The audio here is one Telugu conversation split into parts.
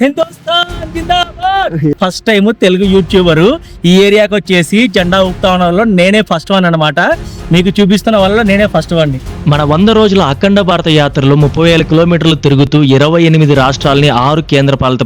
हिंदुस्तान जिंदाबाद ఫస్ట్ టైం తెలుగు యూట్యూబర్ ఈ ఏరియాకి వచ్చేసి జెండా ఊపుతా ఉన్న నేనే ఫస్ట్ వన్ అన్నమాట. మీకు చూపిస్తున్న వాళ్ళలో నేనే ఫస్ట్ వన్ మన వంద రోజుల అఖండ భారత యాత్రలో ముప్పై వేల కిలోమీటర్లు తిరుగుతూ ఇరవై ఎనిమిది రాష్ట్రాలని ఆరు కేంద్ర పాలిత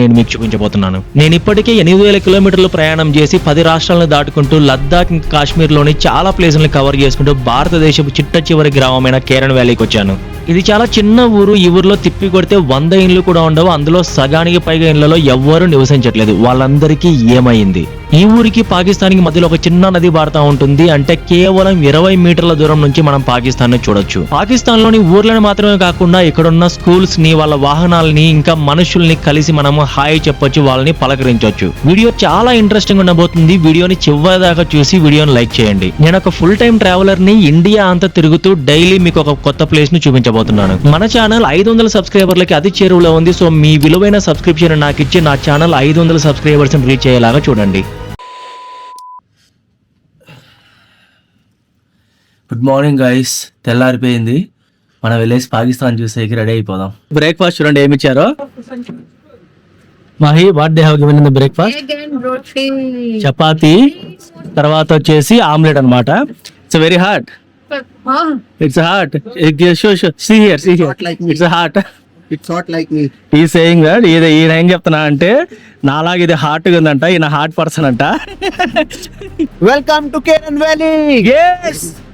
నేను మీకు చూపించబోతున్నాను. నేను ఇప్పటికే ఎనిమిది వేల కిలోమీటర్లు ప్రయాణం చేసి పది రాష్ట్రాలను దాటుకుంటూ లద్దాఖ్ ఇంకా కాశ్మీర్లోని చాలా ప్లేసులను కవర్ చేసుకుంటూ భారతదేశపు చిట్ట చివరి గ్రామమైన కేరన్ వ్యాలీకి వచ్చాను. ఇది చాలా చిన్న ఊరు ఈ ఊర్లో తిప్పి కొడితే వంద ఇండ్లు కూడా ఉండవు అందులో సగానికి పైగా ఇండ్లలో ఎవ్వరూ నివసించట్లేదు వాళ్ళందరికీ ఏమైంది? ఈ ఊరికి పాకిస్తాన్కి మధ్యలో ఒక చిన్న నది పారుతా ఉంటుంది. అంటే కేవలం ఇరవై మీటర్ల దూరం నుంచి మనం పాకిస్తాన్ని చూడొచ్చు. పాకిస్తాన్లోని ఊర్లను మాత్రమే కాకుండా ఇక్కడున్న స్కూల్స్ని వాళ్ళ వాహనాలని ఇంకా మనుషుల్ని కలిసి మనము హాయ్ చెప్పొచ్చు వాళ్ళని పలకరించవచ్చు వీడియో చాలా ఇంట్రెస్టింగ్ ఉండబోతుంది. వీడియోని చివరి దాకా చూసి వీడియోని లైక్ చేయండి. నేను ఒక ఫుల్ టైం ట్రావెలర్ని ఇండియా అంతా తిరుగుతూ డైలీ మీకు ఒక కొత్త ప్లేస్ను చూపించబోతున్నాను. మన ఛానల్ ఐదు వందల సబ్స్క్రైబర్లకి అతి చేరువలో ఉంది. సో మీ విలువైన సబ్స్క్రిప్షన్ నాకు ఇచ్చి నా ఛానల్ ఐదు వందల సబ్స్క్రైబర్స్ రీచ్ అయ్యేలాగా చూడండి. గుడ్ మార్నింగ్ గైస్ తెల్లారిపోయింది. మనం వెళ్ళేసి పాకిస్తాన్ చూసేకి రెడీ అయిపోదాం. బ్రేక్ఫాస్ట్ చూడండి ఏమి ఇచ్చారో Mahi what they have given in the breakfast. Chapati తర్వాత వచ్చేసి ఆమ్లెట్ అన్నమాట. It's very hard? It's hard see here see here. It's hard It's not like me. ఈ సేయింగ్ దట్ ఇది ఈయన ఏం చెప్తున్నా అంటే నాలాగా ఇది హార్ట్ ఉందంట ఈయన హార్ట్ పర్సన్ అంట. Welcome to Karen Valley.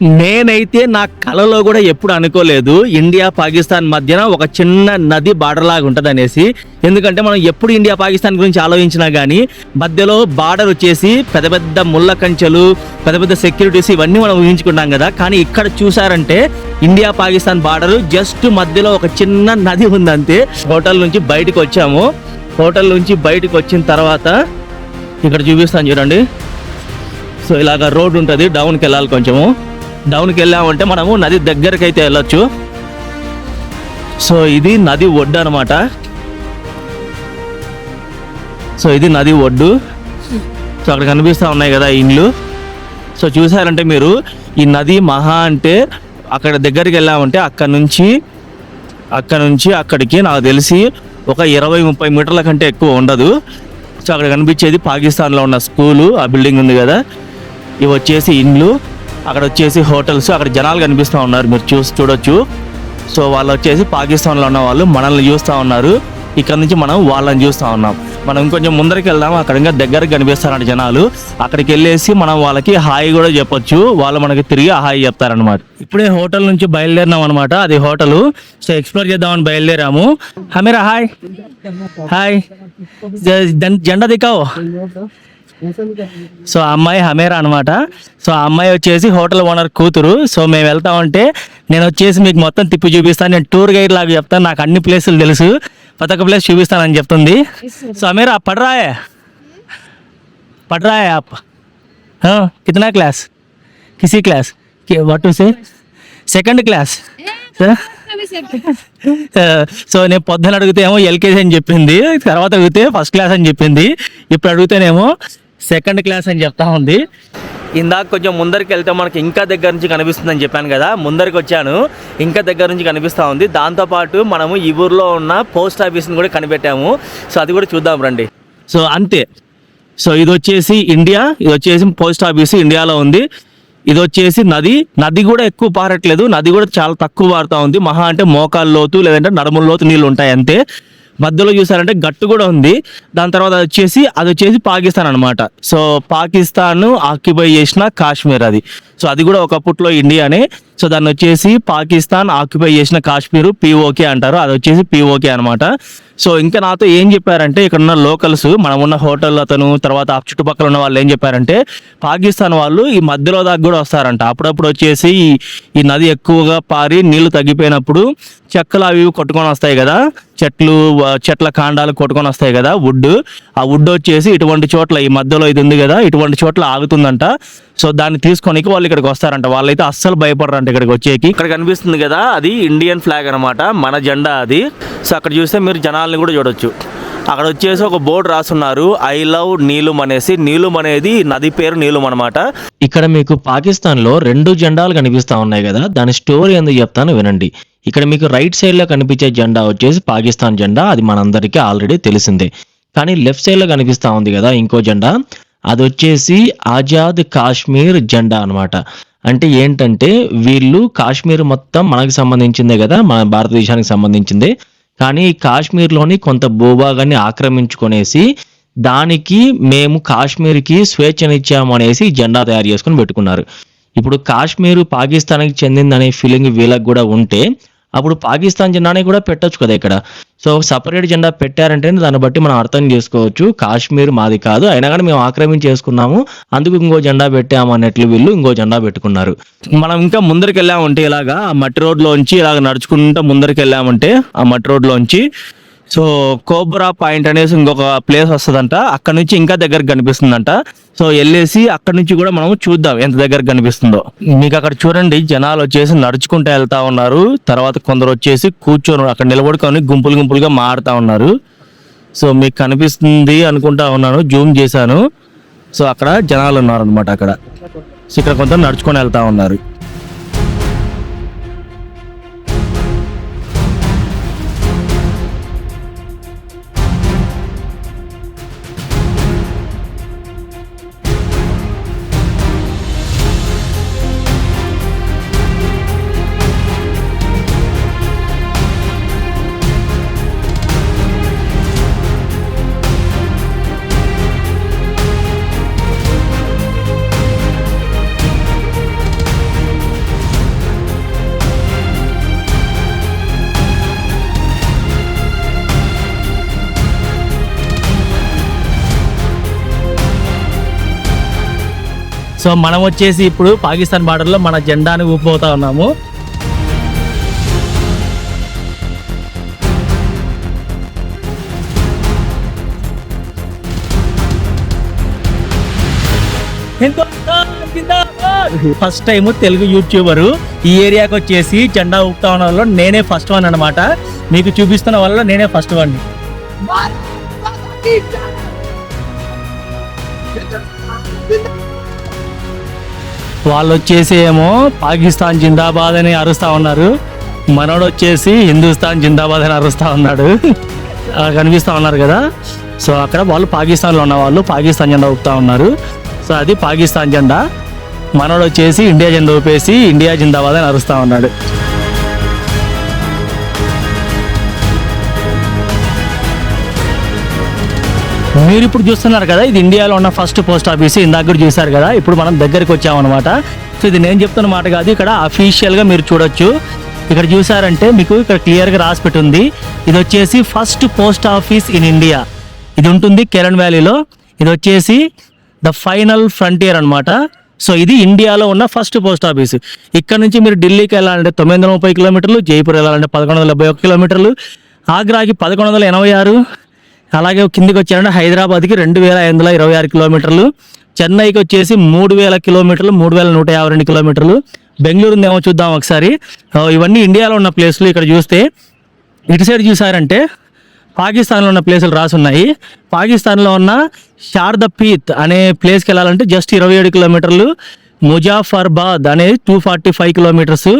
నేనైతే నా కలలో కూడా ఎప్పుడు అనుకోలేదు. ఇండియా పాకిస్తాన్ మధ్యన ఒక చిన్న నది బార్డర్ లాగా ఉంటది అనేసి ఎందుకంటే మనం ఎప్పుడు ఇండియా పాకిస్తాన్ గురించి ఆలోచించినా కానీ మధ్యలో బార్డర్ వచ్చేసి పెద్ద పెద్ద ముళ్ళ కంచెలు పెద్ద పెద్ద సెక్యూరిటీస్ ఇవన్నీ మనం ఊహించుకుంటాం కదా. కానీ ఇక్కడ చూసారంటే ఇండియా పాకిస్తాన్ బార్డర్ జస్ట్ మధ్యలో ఒక చిన్న నది ఉందంతే. హోటల్ నుంచి బయటకు వచ్చాము. హోటల్ నుంచి బయటకు వచ్చిన తర్వాత ఇక్కడ చూపిస్తాను చూడండి. సో ఇలాగ రోడ్ ఉంటుంది డౌన్కి వెళ్ళాలి కొంచెము. డౌన్కి వెళ్ళామంటే మనము నది దగ్గరికి అయితే వెళ్ళొచ్చు. సో ఇది నది ఒడ్డు అనమాట సో ఇది నది ఒడ్డు. సో అక్కడ కనిపిస్తూ ఉన్నాయి కదా ఇండ్లు. సో చూసారంటే మీరు ఈ నది మహా అంటే అక్కడ దగ్గరికి వెళ్ళామంటే అక్కడ నుంచి అక్కడ నుంచి అక్కడికి నాకు తెలిసి ఒక ఇరవై ముప్పై మీటర్ల కంటే ఎక్కువ ఉండదు. సో అక్కడ కనిపించేది పాకిస్తాన్లో ఉన్న స్కూలు ఆ బిల్డింగ్ ఉంది కదా. ఇవి వచ్చేసి ఇండ్లు. అక్కడ వచ్చేసి హోటల్స్ అక్కడ జనాలు కనిపిస్తూ ఉన్నారు. మీరు చూసి చూడొచ్చు. సో వాళ్ళు వచ్చేసి పాకిస్తాన్లో ఉన్న వాళ్ళు మనల్ని చూస్తూ ఉన్నారు. ఇక్కడ నుంచి మనం వాళ్ళని చూస్తూ ఉన్నాం. మనం ఇంకొంచెం ముందరికి వెళ్దాం. అక్కడ ఇంకా దగ్గరకు కనిపిస్తారంట జనాలు. అక్కడికి వెళ్ళేసి మనం వాళ్ళకి హాయి కూడా చెప్పొచ్చు. వాళ్ళు మనకి తిరిగి హాయి చెప్తారనమాట ఇప్పుడే హోటల్ నుంచి బయలుదేరినాం అనమాట అది హోటల్. సో ఎక్స్ప్లోర్ చేద్దామని బయలుదేరాము. హమీరా హాయ్. హాయ్. జెండా దిక్కావు సో ఆ అమ్మాయి హమేరా అనమాట సో ఆ అమ్మాయి వచ్చేసి హోటల్ ఓనర్ కూతురు. సో మేము వెళ్తా ఉంటే నేను వచ్చేసి మీకు మొత్తం తిప్పి చూపిస్తాను. నేను టూర్ గైడ్ లాగా చెప్తాను. నాకు అన్ని ప్లేసులు తెలుసు. ప్రతి ఒక్క ప్లేస్ చూపిస్తానని చెప్తుంది. సో అమేరా పడరాయే. పడరాయే ఆప్ కితనా class? కిసీ class? What say second class. So నేను పొద్దున అడిగితే ఏమో ఎల్కేజీ అని చెప్పింది. తర్వాత అడిగితే ఫస్ట్ క్లాస్ అని చెప్పింది. ఇప్పుడు అడిగితేనేమో సెకండ్ క్లాస్ అని చెప్తా ఉంది. ఇందాక కొంచెం ముందరికి వెళ్తే మనకి ఇంకా దగ్గర నుంచి కనిపిస్తుందని చెప్పాను కదా ముందరికి వచ్చాను ఇంకా దగ్గర నుంచి కనిపిస్తూ ఉంది. దాంతోపాటు మనము ఈ ఊర్లో ఉన్న పోస్ట్ ఆఫీస్ని కూడా కనిపెట్టాము. సో అది కూడా చూద్దాం రండి. సో అంతే. సో ఇది వచ్చేసి ఇండియా ఇది వచ్చేసి పోస్ట్ ఆఫీస్ ఇండియాలో ఉంది. ఇది వచ్చేసి నది నది కూడా ఎక్కువ పారట్లేదు నది కూడా చాలా తక్కువ పారుతా ఉంది. మహా అంటే మోకాలు లోతు లేదంటే నడుముల లోతు నీళ్ళు ఉంటాయి అంతే. మధ్యలో చూసారంటే గట్టు కూడా ఉంది. దాని తర్వాత వచ్చేసి అది వచ్చేసి పాకిస్తాన్ అనమాట సో పాకిస్తాన్ ఆక్యుపై చేసిన కాశ్మీర్ అది. సో అది కూడా ఒకప్పట్లో ఇండియానే. సో దాన్ని వచ్చేసి పాకిస్తాన్ ఆక్యుపై చేసిన కాశ్మీర్ పిఓకే అంటారు. అది వచ్చేసి పిఓకే అనమాట సో ఇంకా నాతో ఏం చెప్పారంటే ఇక్కడ ఉన్న లోకల్స్ మనం ఉన్న హోటల్ అతను తర్వాత ఆ చుట్టుపక్కల ఉన్న వాళ్ళు ఏం చెప్పారంటే పాకిస్తాన్ వాళ్ళు ఈ మధ్యలో దాకా కూడా వస్తారంట. అప్పుడప్పుడు వచ్చేసి ఈ- ఈ నది ఎక్కువగా పారి నీళ్ళు తగ్గిపోయినప్పుడు చెక్కలు అవి ఇవి కొట్టుకొని వస్తాయి కదా. చెట్లు చెట్ల కాండాలు కొట్టుకొని వస్తాయి కదా వుడ్. ఆ వుడ్ వచ్చేసి ఇటువంటి చోట్ల ఈ మధ్యలో ఇది ఉంది కదా ఇటువంటి చోట్ల ఆగుతుందంట. సో దాన్ని తీసుకోనికి వాళ్ళు ఇక్కడికి వస్తారంట. వాళ్ళైతే అస్సలు భయపడరంట ఇక్కడికి వచ్చేకి. ఇక్కడ కనిపిస్తుంది కదా అది ఇండియన్ ఫ్లాగ్ అనమాట మన జెండా అది. సో అక్కడ చూస్తే మీరు జనాల్ని కూడా చూడొచ్చు. అక్కడ వచ్చేసి ఒక బోర్డు రాసున్నారు ఐ లవ్ నీలుం అనేసి. నీలుం అనేది నది పేరు నీలుం అనమాట ఇక్కడ మీకు పాకిస్తాన్లో రెండు జెండాలు కనిపిస్తా ఉన్నాయి కదా దాని స్టోరీ ఎందుకు చెప్తాను వినండి. ఇక్కడ మీకు రైట్ సైడ్లో కనిపించే జెండా వచ్చేసి పాకిస్తాన్ జెండా అది మనందరికీ ఆల్రెడీ తెలిసిందే. కానీ లెఫ్ట్ సైడ్లో కనిపిస్తా ఉంది కదా ఇంకో జెండా. అది వచ్చేసి ఆజాద్ కాశ్మీర్ జెండా అనమాట అంటే ఏంటంటే వీళ్ళు కాశ్మీర్ మొత్తం మనకు సంబంధించిందే కదా మన భారతదేశానికి సంబంధించిందే. కానీ ఈ కాశ్మీర్లోని కొంత భూభాగాన్ని ఆక్రమించుకొనేసి దానికి మేము కాశ్మీర్కి స్వేచ్ఛనిచ్చాము అనేసి జెండా తయారు చేసుకుని పెట్టుకున్నారు. ఇప్పుడు కాశ్మీర్ పాకిస్తాన్కి చెందిందనే ఫీలింగ్ వీళ్ళకి కూడా ఉంటే అప్పుడు పాకిస్తాన్ జెండాని కూడా పెట్టచ్చు కదా ఇక్కడ. సో సపరేట్ జెండా పెట్టారంటే దాన్ని బట్టి మనం అర్థం చేసుకోవచ్చు. కాశ్మీర్ మాది కాదు. అయినా కానీ మేము ఆక్రమించేసుకున్నాము. అందుకు ఇంకో జెండా పెట్టాము అన్నట్లు వీళ్ళు ఇంకో జెండా పెట్టుకున్నారు. మనం ఇంకా ముందరికి వెళ్ళామంటే ఇలాగా ఆ మట్టి రోడ్లోంచి ఇలాగ నడుచుకుంటూ ముందరికి వెళ్ళామంటే ఆ మట్టి రోడ్లోంచి సో కోబ్రా పాయింట్ అనేసి ఇంకొక ప్లేస్ వస్తుందంట. అక్కడ నుంచి ఇంకా దగ్గరకు కనిపిస్తుందంట. సో వెళ్ళేసి అక్కడ నుంచి కూడా మనం చూద్దాం ఎంత దగ్గర కనిపిస్తుందో. మీకు అక్కడ చూడండి జనాలు వచ్చేసి నడుచుకుంటూ వెళ్తా ఉన్నారు. తర్వాత కొందరు వచ్చేసి కూర్చొని అక్కడ నిలబడుకొని గుంపులు గుంపులుగా మారుతా ఉన్నారు. సో మీకు కనిపిస్తుంది అనుకుంటా ఉన్నాను జూమ్ చేశాను. సో అక్కడ జనాలు ఉన్నారు అనమాట అక్కడ. సో ఇక్కడ కొంత నడుచుకొని వెళ్తా ఉన్నారు. సో మనం వచ్చేసి ఇప్పుడు పాకిస్తాన్ బార్డర్లో మన జెండాను ఊపిపోతా ఉన్నాము. ఫస్ట్ టైం తెలుగు యూట్యూబరు ఈ ఏరియాకి వచ్చేసి జెండా ఊపుతా ఉన్న వాళ్ళు నేనే ఫస్ట్ వన్ అనమాట మీకు చూపిస్తున్న వాళ్ళలో నేనే ఫస్ట్ వన్. వాళ్ళు వచ్చేసి ఏమో పాకిస్తాన్ జిందాబాద్ అని అరుస్తూ ఉన్నారు. మనోడు వచ్చేసి హిందుస్థాన్ జిందాబాద్ అని అరుస్తూ ఉన్నాడు. కనిపిస్తూ ఉన్నారు కదా? సో అక్కడ వాళ్ళు పాకిస్తాన్లో ఉన్న వాళ్ళు పాకిస్తాన్ జెండా ఊపుతా ఉన్నారు. సో అది పాకిస్తాన్ జెండా. మనోడు వచ్చేసి ఇండియా జెండా ఊపేసి ఇండియా జిందాబాద్ అని అరుస్తూ ఉన్నాడు. మీరు ఇప్పుడు చూస్తున్నారు కదా ఇది ఇండియాలో ఉన్న ఫస్ట్ పోస్ట్ ఆఫీస్ ఇందాక కూడా చూసారు కదా ఇప్పుడు మనం దగ్గరికి వచ్చామన్నమాట సో ఇది నేను చెప్తున్న మాట కాదు ఇక్కడ అఫీషియల్గా మీరు చూడొచ్చు. ఇక్కడ చూసారంటే మీకు ఇక్కడ క్లియర్గా రాసి పెట్టుంది. ఇది వచ్చేసి first post office in India ఇది ఉంటుంది కెరన్ వ్యాలీలో ఇది వచ్చేసి ద ఫైనల్ ఫ్రంటియర్ అనమాట సో ఇది ఇండియాలో ఉన్న ఫస్ట్ పోస్ట్ ఆఫీస్ ఇక్కడ నుంచి మీరు ఢిల్లీకి వెళ్ళాలంటే తొమ్మిది వందల ముప్పై కిలోమీటర్లు జైపూర్ వెళ్ళాలంటే పదకొండు వందల డెబ్బై ఒక కిలోమీటర్లు ఆగ్రాకి పదకొండు వందల ఎనభై ఆరు అలాగే కిందికి వచ్చారంటే హైదరాబాద్కి రెండు వేల ఐదు వందల ఇరవై ఆరు కిలోమీటర్లు చెన్నైకి వచ్చేసి మూడు వేల కిలోమీటర్లు మూడు వేల నూట యాభై రెండు కిలోమీటర్లు. బెంగళూరు ఏమో చూద్దాం ఒకసారి. ఇవన్నీ ఇండియాలో ఉన్న ప్లేస్లు ఇక్కడ చూస్తే. ఇటు సైడ్ చూసారంటే పాకిస్తాన్లో ఉన్న ప్లేసులు రాసున్నాయి. పాకిస్తాన్లో ఉన్న శారదపీత్ అనే ప్లేస్కి వెళ్ళాలంటే జస్ట్ ఇరవై ఏడు కిలోమీటర్లు. ముజాఫర్బాద్ అనేది two forty five kilometres.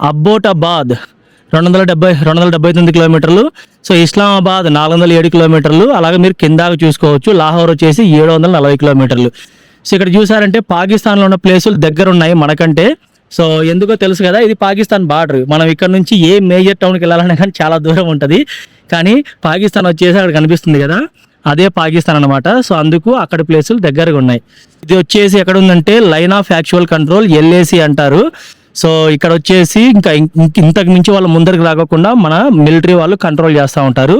Abbottabad రెండు వందల డెబ్బై రెండు వందల డెబ్బై తొమ్మిది కిలోమీటర్లు. సో ఇస్లామాబాద్ నాలుగు వందల ఏడు కిలోమీటర్లు. అలాగే మీరు కిందాక చూసుకోవచ్చు లాహోర్ వచ్చేసి ఏడు వందల నలభై కిలోమీటర్లు. సో ఇక్కడ చూసారంటే పాకిస్తాన్లో ఉన్న ప్లేసులు దగ్గర ఉన్నాయి మనకంటే. సో ఎందుకో తెలుసు కదా ఇది పాకిస్తాన్ బార్డర్. మనం ఇక్కడ నుంచి ఏ మేజర్ టౌన్కి వెళ్ళాలన్నా కానీ చాలా దూరం ఉంటుంది. కానీ పాకిస్తాన్ వచ్చేసి అక్కడ కనిపిస్తుంది కదా అదే పాకిస్తాన్ అనమాట సో అందుకు అక్కడ ప్లేసులు దగ్గరగా ఉన్నాయి. ఇది వచ్చేసి ఎక్కడ ఉందంటే line of actual control LAC అంటారు. సో ఇక్కడ వచ్చేసి ఇంకా ఇంతకు మించి వాళ్ళు ముందరికి రాకుండా మన మిలిటరీ వాళ్ళు కంట్రోల్ చేస్తూ ఉంటారు.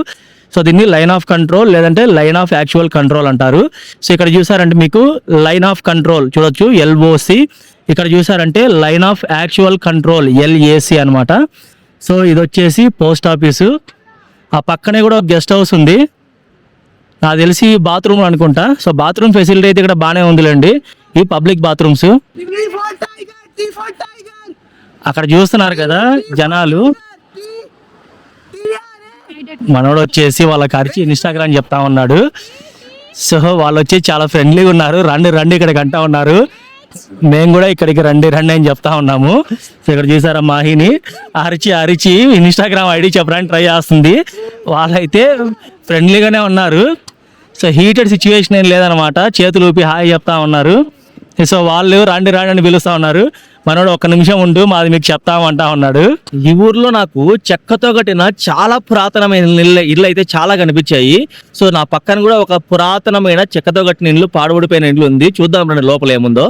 సో దీన్ని లైన్ ఆఫ్ కంట్రోల్ లేదంటే లైన్ ఆఫ్ యాక్చువల్ కంట్రోల్ అంటారు. సో ఇక్కడ చూసారంటే మీకు లైన్ ఆఫ్ కంట్రోల్ చూడొచ్చు ఎల్ఓసి. ఇక్కడ చూసారంటే line of actual control LAC అనమాట సో ఇది వచ్చేసి పోస్ట్ ఆఫీసు. ఆ పక్కనే కూడా ఒక గెస్ట్ హౌస్ ఉంది. నాకు తెలిసి బాత్రూమ్ అనుకుంటా. సో బాత్రూమ్ ఫెసిలిటీ అయితే ఇక్కడ బాగానే ఉందిలేండి. ఈ పబ్లిక్ బాత్రూమ్స్. అక్కడ చూస్తున్నారు కదా జనాలు. మనోడు వచ్చేసి వాళ్ళకి అరిచి ఇన్స్టాగ్రామ్ చెప్తా ఉన్నాడు. సో వాళ్ళు వచ్చి చాలా ఫ్రెండ్లీగా ఉన్నారు. రండి రండి ఇక్కడికి అంటా ఉన్నారు. మేము కూడా ఇక్కడికి రండి రండి అని చెప్తా ఉన్నాము. ఇక్కడ చూసారా మాహిని? అరిచి అరిచి ఇన్స్టాగ్రామ్ ఐడి చెప్పడానికి ట్రై చేస్తుంది. వాళ్ళైతే ఫ్రెండ్లీగానే ఉన్నారు. సో హీటెడ్ సిచ్యువేషన్ ఏం లేదనమాట చేతులు ఊపి హాయ్ చెప్తా ఉన్నారు. సో వాళ్ళు రండి రండి అని పిలుస్తా ఉన్నారు. మనోడు ఒక్క నిమిషం ఉండు మాది మీకు చెప్తామంటా ఉన్నాడు. ఈ ఊర్లో నాకు చెక్కతో కట్టిన చాలా పురాతనమైన ఇల్లు ఇల్లు అయితే చాలా కనిపించాయి. సో నా పక్కన కూడా ఒక పురాతనమైన చెక్కతో కట్టిన ఇల్లు పాడుబడిపోయిన ఇల్లు ఉంది. చూద్దాం రండి లోపల ఏముందో.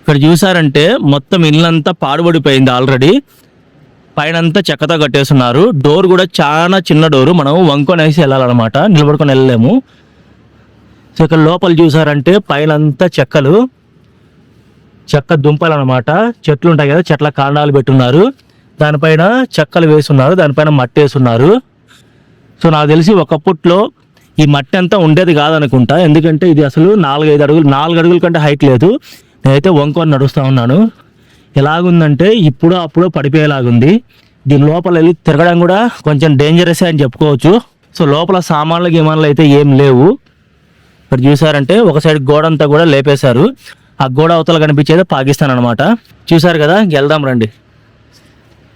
ఇక్కడ చూసారంటే మొత్తం ఇల్లంతా పాడుబడిపోయింది ఆల్రెడీ. పైన అంతా చెక్కతో కట్టేస్తున్నారు. డోర్ కూడా చాలా చిన్న డోరు. మనం వంకొని వేసి వెళ్ళాలన్నమాట. నిలబడుకొని వెళ్ళలేము. సో ఇక్కడ లోపల చూసారంటే పైన అంతా చెక్కలు చెక్క దుంపలు అనమాట చెట్లు ఉంటాయి కదా చెట్ల కాండాలు పెట్టున్నారు. దానిపైన చెక్కలు వేసున్నారు దానిపైన మట్టి వేసున్నారు. సో నాకు తెలిసి ఒకప్పట్లో ఈ మట్టి అంతా ఉండేది కాదనుకుంటా. ఎందుకంటే ఇది అసలు నాలుగైదు అడుగులు నాలుగు అడుగుల కంటే హైట్ లేదు. నేనైతే వంకొని నడుస్తూ ఉన్నాను. ఎలాగుందంటే ఇప్పుడు అప్పుడు పడిపోయేలాగుంది. దీని లోపల వెళ్ళి తిరగడం కూడా కొంచెం డేంజరసే అని చెప్పుకోవచ్చు. సో లోపల సామాన్లు గిమాన్లు అయితే ఏం లేవు. ఇక్కడ చూసారంటే ఒక సైడ్ గోడ అంతా కూడా లేపేశారు. ఆ గోడ అవతల కనిపించేది పాకిస్తాన్ అనమాట చూసారు కదా? వెళ్దాం రండి.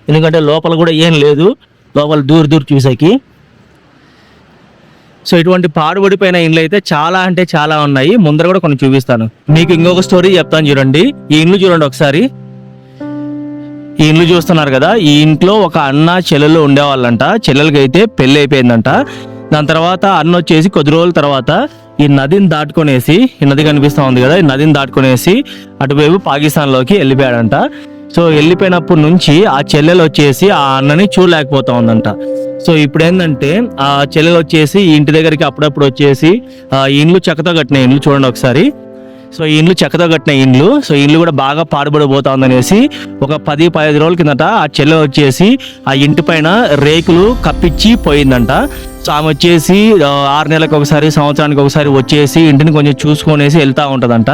ఎందుకంటే లోపల కూడా ఏం లేదు. లోపల దూరు దూరు చూసాకి. సో ఇటువంటి పాడుబడిపోయిన ఇండ్లు అయితే చాలా అంటే చాలా ఉన్నాయి. ముందర కూడా కొన్ని చూపిస్తాను. మీకు ఇంకొక స్టోరీ చెప్తాను చూడండి. ఈ ఇండ్లు చూడండి ఒకసారి. ఈ ఇండ్లు చూస్తున్నారు కదా? ఈ ఇంట్లో ఒక అన్న చెల్లెలు ఉండేవాళ్ళంట. చెల్లెలకి అయితే పెళ్ళి అయిపోయిందంట. దాని తర్వాత అన్న వచ్చేసి కొద్ది రోజుల తర్వాత ఈ నదిని దాటుకునేసి ఈ నది కనిపిస్తూ ఉంది కదా ఈ నదిని దాటుకునేసి అటువైపు పాకిస్తాన్లోకి వెళ్ళిపోయాడంట. సో వెళ్ళిపోయినప్పటి నుంచి ఆ చెల్లెలు వచ్చేసి ఆ అన్నని చూడలేకపోతా ఉందంట. సో ఇప్పుడు ఏంటంటే ఆ చెల్లెలు వచ్చేసి ఈ ఇంటి దగ్గరికి అప్పుడప్పుడు వచ్చేసి ఆ ఇండ్లు చెక్కతో కట్టిన ఇండ్లు చూడండి ఒకసారి. సో ఈ ఇండ్లు చెక్కతో కట్టిన ఇండ్లు సో ఇండ్లు ఇల్లు కూడా బాగా పాడుబడిపోతా ఉందనేసి ఒక పది పదిహేను రోజుల కిందట ఆ చెల్లె వచ్చేసి ఆ ఇంటి పైన రేకులు కప్పించి పోయిందంట. సో ఆమె వచ్చేసి ఆరు నెలలకు ఒకసారి సంవత్సరానికి ఒకసారి వచ్చేసి ఇంటిని కొంచెం చూసుకొనేసి వెళ్తూ ఉంటుందంట.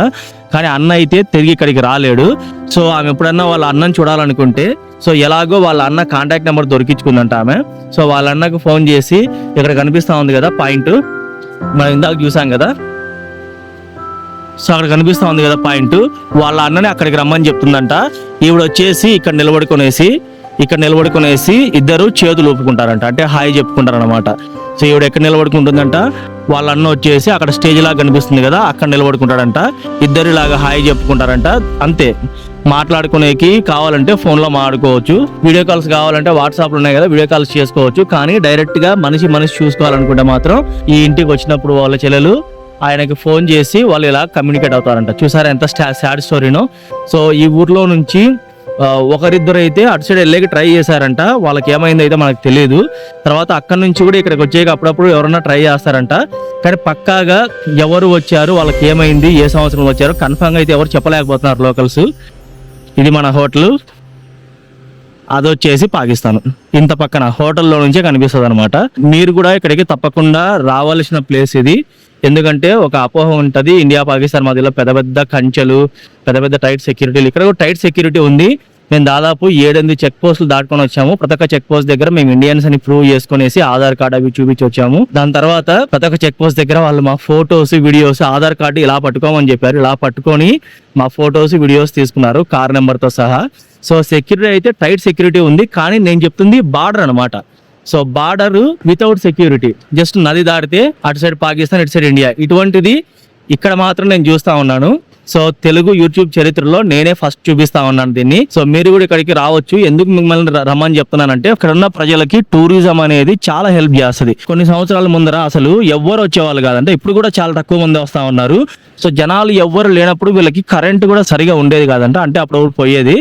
కానీ అన్న అయితే తిరిగి ఇక్కడికి రాలేడు. సో ఆమె ఎప్పుడన్నా వాళ్ళ అన్నను చూడాలనుకుంటే సో ఎలాగో వాళ్ళ అన్న కాంటాక్ట్ నెంబర్ దొరికించుకుందంట ఆమె. సో వాళ్ళ అన్నకు ఫోన్ చేసి ఇక్కడ కనిపిస్తూ ఉంది కదా పాయింట్. మనం ఇందాక చూసాం కదా సో అక్కడ కనిపిస్తూ ఉంది కదా పాయింట్. వాళ్ళ అన్నని అక్కడికి రమ్మని చెప్తుందంట. ఈవిడ వచ్చేసి ఇక్కడ నిలబడుకునేసి ఇక్కడ నిలబడుకునేసి ఇద్దరు చేతులు ఊపుకుంటారంట. అంటే హాయ్ చెప్పుకుంటారనమాట సో ఈవిడ ఎక్కడ నిలబడుకుంటుందంట? వాళ్ళ అన్న వచ్చేసి అక్కడ స్టేజ్ లాగా కనిపిస్తుంది కదా అక్కడ నిలబడుకుంటాడంట. ఇద్దరు ఇలాగా హాయ్ చెప్పుకుంటారంట. అంతే. మాట్లాడుకునేకి కావాలంటే ఫోన్లో మాట్లాడుకోవచ్చు. వీడియో కాల్స్ కావాలంటే వాట్సాప్లో ఉన్నాయి కదా వీడియో కాల్స్ చేసుకోవచ్చు. కానీ డైరెక్ట్గా మనిషి మనిషి చూసుకోవాలనుకుంటే మాత్రం ఈ ఇంటికి వచ్చినప్పుడు వాళ్ళ చెల్లెలు ఆయనకి ఫోన్ చేసి వాళ్ళు ఇలా కమ్యూనికేట్ అవుతారంట. చూసారా ఎంత సాడ్ స్టోరీనో సో ఈ ఊర్లో నుంచి ఒకరిద్దరు అయితే అటు సైడ్ వెళ్ళేకి ట్రై చేశారంట. వాళ్ళకి ఏమైంది అయితే మనకు తెలియదు తర్వాత అక్కడి నుంచి కూడా ఇక్కడికి వచ్చేకి అప్పుడప్పుడు ఎవరన్నా ట్రై చేస్తారంట. కానీ పక్కాగా ఎవరు వచ్చారు వాళ్ళకి ఏమైంది ఏ సంవత్సరం వచ్చారు కన్ఫామ్గా అయితే ఎవరు చెప్పలేకపోతున్నారు లోకల్స్ ఇది మన హోటల్. అది వచ్చేసి పాకిస్తాన్. ఇంత పక్కన హోటల్లో నుంచే కనిపిస్తుంది అనమాట మీరు కూడా ఇక్కడికి తప్పకుండా రావాల్సిన ప్లేస్ ఇది. ఎందుకంటే ఒక అపోహ ఉంటుంది. ఇండియా పాకిస్తాన్ మధ్యలో పెద్ద పెద్ద కంచెలు పెద్ద పెద్ద టైట్ సెక్యూరిటీలు. ఇక్కడ టైట్ సెక్యూరిటీ ఉంది. మేము దాదాపు ఏడెనిమిది చెక్ పోస్టులు దాటుకొని వచ్చాము. ప్రతి ఒక్క చెక్ పోస్ట్ దగ్గర మేము ఇండియన్స్ అని ప్రూవ్ చేసుకునేసి ఆధార్ కార్డు అవి చూపించి వచ్చాము. దాని తర్వాత ప్రతి ఒక్క చెక్ పోస్ట్ దగ్గర వాళ్ళు మా ఫోటోస్ వీడియోస్ ఆధార్ కార్డు ఇలా పట్టుకోమని చెప్పారు. ఇలా పట్టుకొని మా ఫోటోస్ వీడియోస్ తీసుకున్నారు కార్ నెంబర్తో సహా. సో సెక్యూరిటీ అయితే టైట్ సెక్యూరిటీ ఉంది. కానీ నేను చెప్తుంది బార్డర్ అనమాట so border without security just నది దాటితే అటు సైడ్ పాకిస్తాన్ ఇటు సైడ్ ఇండియా. ఇటువంటిది ఇక్కడ మాత్రం నేను చూస్తా ఉన్నాను. సో తెలుగు యూట్యూబ్ చరిత్రలో నేనే ఫస్ట్ చూపిస్తా ఉన్నాను దీన్ని. సో మీరు కూడా ఇక్కడికి రావచ్చు. ఎందుకు మిమ్మల్ని రమ్మని చెప్తున్నానంటే ఇక్కడ ఉన్న ప్రజలకి టూరిజం అనేది చాలా హెల్ప్ చేస్తుంది. కొన్ని సంవత్సరాల ముందర అసలు ఎవ్వరు వచ్చేవాళ్ళు కాదంటే ఇప్పుడు కూడా చాలా తక్కువ మంది వస్తా ఉన్నారు. సో జనాలు ఎవ్వరు లేనప్పుడు వీళ్ళకి కరెంట్ కూడా సరిగా ఉండేది కాదంట. అంటే అప్పుడు పోయేది.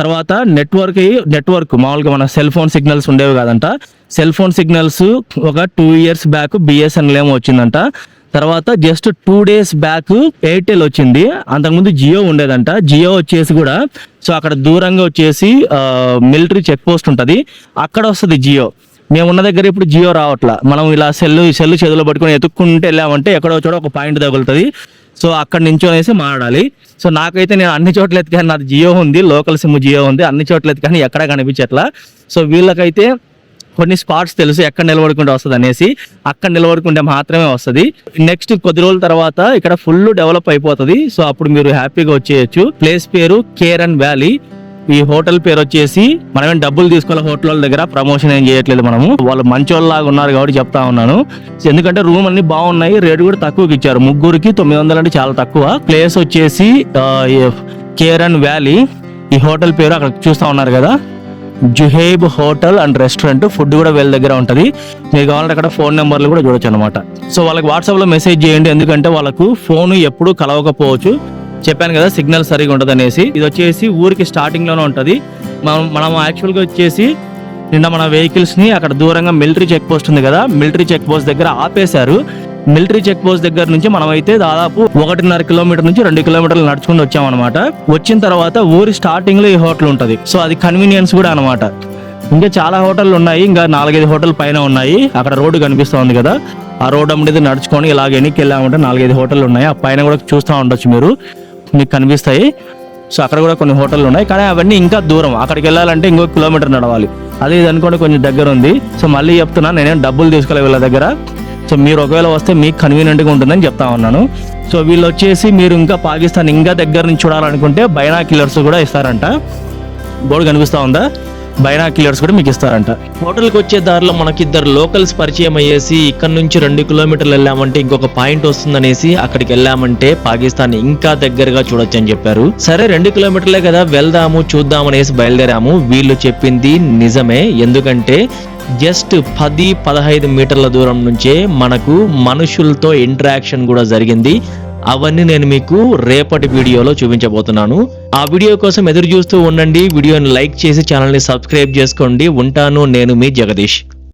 తర్వాత నెట్వర్క్ నెట్వర్క్ మామూలుగా మన సెల్ ఫోన్ సిగ్నల్స్ ఉండేవి కాదంట. సెల్ ఫోన్ సిగ్నల్స్ ఒక టూ ఇయర్స్ బ్యాక్ బిఎస్ఎన్ఎల్ ఏమో వచ్చిందంట. తర్వాత just two days back Airtel వచ్చింది. అంతకుముందు జియో ఉండేదంట. జియో వచ్చేసి కూడా సో అక్కడ దూరంగా వచ్చేసి మిలిటరీ చెక్ పోస్ట్ ఉంటుంది. అక్కడ వస్తుంది జియో మేము ఉన్న దగ్గర ఇప్పుడు జియో రావట్లా. మనం ఇలా సెల్ సెల్ చేతిలో పట్టుకొని ఎత్తుక్కుంటే వెళ్ళామంటే ఎక్కడో చోట ఒక పాయింట్ తగులుతుంది. సో అక్కడ నించోనేసి మాట్లాడాలి. సో నాకైతే నేను అన్ని చోట్ల ఎత్తుకాను నాది జియో ఉంది లోకల్ సిమ్ జియో ఉంది అన్ని చోట్ల ఎత్తుకాని ఎక్కడా కనిపించట్లా. సో వీళ్ళకైతే కొన్ని స్పాట్స్ తెలుసు ఎక్కడ నిలబడుకుంటే వస్తుంది అనేసి. అక్కడ నిలబడుకుంటే మాత్రమే వస్తుంది. నెక్స్ట్ కొద్ది రోజుల తర్వాత ఇక్కడ ఫుల్ డెవలప్ అయిపోతుంది. సో అప్పుడు మీరు హ్యాపీగా వచ్చేయచ్చు. ప్లేస్ పేరు కేరన్ వ్యాలీ ఈ హోటల్ పేరు వచ్చేసి మనమేం డబ్బులు తీసుకోవాలి హోటల్ వాళ్ళ దగ్గర. ప్రమోషన్ ఏం చేయట్లేదు మనము. వాళ్ళు మంచోళ్ళలాగా ఉన్నారు కాబట్టి చెప్తా ఉన్నాను. ఎందుకంటే రూమ్ అన్ని బాగున్నాయి. రేటు కూడా తక్కువకి ఇచ్చారు. ముగ్గురికి తొమ్మిది వందలు అంటే చాలా తక్కువ. ప్లేస్ వచ్చేసి కేరన్ వ్యాలీ ఈ హోటల్ పేరు అక్కడ చూస్తా ఉన్నారు కదా. Zuhaib hotel and restaurant food కూడా వీళ్ళ దగ్గర ఉంటుంది. మీకు కావాలంటే అక్కడ ఫోన్ నెంబర్లు కూడా చూడొచ్చు అనమాట సో వాళ్ళకి వాట్సాప్లో మెసేజ్ చేయండి ఎందుకంటే వాళ్ళకు ఫోన్ ఎప్పుడు కలవకపోవచ్చు. చెప్పాను కదా సిగ్నల్ సరిగా ఉంటుంది అనేసి ఇది వచ్చేసి ఊరికి స్టార్టింగ్లోనే ఉంటుంది. మనం మనం యాక్చువల్గా వచ్చేసి నిన్న మన వెహికల్స్ని అక్కడ దూరంగా మిలిటరీ చెక్ పోస్ట్ ఉంది కదా మిలిటరీ చెక్ పోస్ట్ దగ్గర ఆపేశారు. మిలిటరీ చెక్ పోస్ట్ దగ్గర నుంచి మనం అయితే దాదాపు ఒకటిన్నర కిలోమీటర్ నుంచి రెండు కిలోమీటర్లు నడుచుకుని వచ్చామన్నమాట. వచ్చిన తర్వాత ఊరి స్టార్టింగ్లో ఈ హోటల్ ఉంటుంది. సో అది కన్వీనియన్స్ కూడా అనమాట ఇంకా చాలా హోటళ్ళు ఉన్నాయి. ఇంకా నాలుగైదు హోటల్ పైన ఉన్నాయి. అక్కడ రోడ్డు కనిపిస్తుంది కదా. ఆ రోడ్డు అమ్మడిది నడుచుకొని ఇలాగ వెనక్కి వెళ్ళామంటే నాలుగైదు హోటల్ ఉన్నాయి. ఆ పైన కూడా చూస్తూ ఉండొచ్చు మీరు. మీకు కనిపిస్తాయి. సో అక్కడ కూడా కొన్ని హోటళ్ళు ఉన్నాయి. కానీ అవన్నీ ఇంకా దూరం. అక్కడికి వెళ్ళాలంటే ఇంకో కిలోమీటర్ నడవాలి. అదే ఇది అనుకోండి కొంచెం దగ్గర ఉంది సో మళ్ళీ చెప్తున్నా నేనేం డబ్బులు తీసుకోలేదు వీళ్ళ దగ్గర. సో మీరు ఒకవేళ వస్తే మీకు కన్వీనియంట్గా ఉంటుందని చెప్తా ఉన్నాను. సో వీళ్ళు వచ్చేసి మీరు ఇంకా పాకిస్తాన్ ఇంకా దగ్గర నుంచి చూడాలనుకుంటే బైనా కిల్లర్స్ కూడా ఇస్తారంట. బోర్డు కనిపిస్తా ఉందా? బైనా కిల్లర్స్ కూడా మీకు ఇస్తారంట. హోటల్కి వచ్చే దారిలో మనకి ఇద్దరు లోకల్స్ పరిచయం అయ్యేసి ఇక్కడ నుంచి రెండు కిలోమీటర్లు వెళ్ళామంటే ఇంకొక పాయింట్ వస్తుందనేసి అక్కడికి వెళ్ళామంటే పాకిస్తాన్ ఇంకా దగ్గరగా చూడొచ్చు అని చెప్పారు. సరే రెండు కిలోమీటర్లే కదా వెళ్దాము చూద్దాం అనేసి బయలుదేరాము. వీళ్ళు చెప్పింది నిజమే. ఎందుకంటే జస్ట్ పది పదహైదు మీటర్ల దూరం నుంచే మనకు మనుషులతో ఇంటరాక్షన్ కూడా జరిగింది. అవన్నీ నేను మీకు రేపటి వీడియోలో చూపించబోతున్నాను. ఆ వీడియో కోసం ఎదురు చూస్తూ ఉండండి. వీడియోని లైక్ చేసి ఛానల్ని సబ్స్క్రైబ్ చేసుకోండి. ఉంటాను నేను మీ జగదీష్.